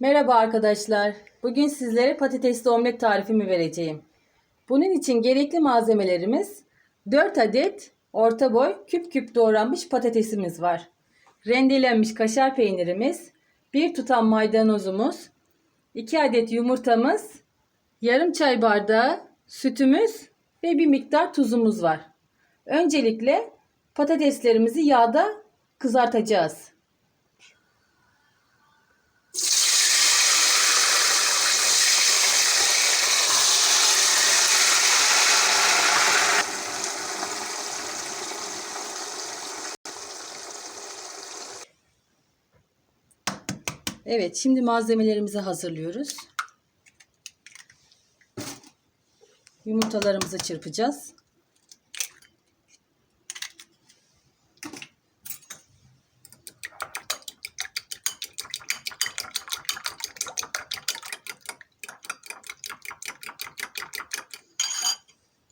Merhaba arkadaşlar. Bugün sizlere patatesli omlet tarifimi vereceğim. Bunun için gerekli malzemelerimiz 4 adet orta boy küp küp doğranmış patatesimiz var. Rendelenmiş kaşar peynirimiz, 1 tutam maydanozumuz, 2 adet yumurtamız, yarım çay bardağı sütümüz ve bir miktar tuzumuz var. Öncelikle patateslerimizi yağda kızartacağız. Evet, şimdi malzemelerimizi hazırlıyoruz. Yumurtalarımızı çırpacağız.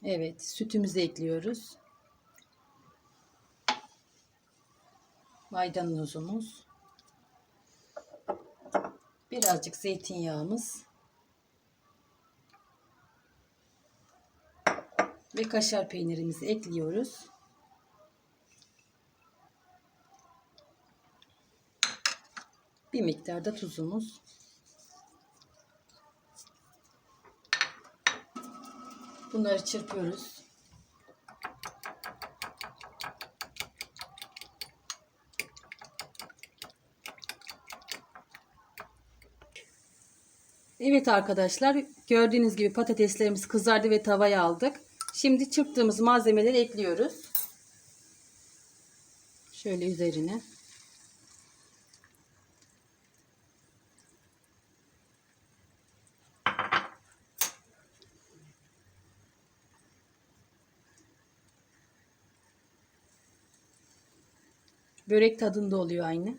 Evet, sütümüzü ekliyoruz. Maydanozumuz. Birazcık zeytinyağımız. Ve kaşar peynirimizi ekliyoruz. Bir miktar da tuzumuz. Bunları çırpıyoruz. Evet arkadaşlar gördüğünüz gibi patateslerimiz kızardı ve tavaya aldık. Şimdi çırptığımız malzemeleri ekliyoruz. Şöyle üzerine. Börek tadında oluyor aynı.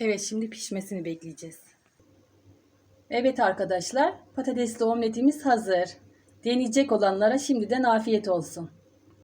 Evet şimdi pişmesini bekleyeceğiz. Evet arkadaşlar patatesli omletimiz hazır. Deneyecek olanlara şimdiden afiyet olsun.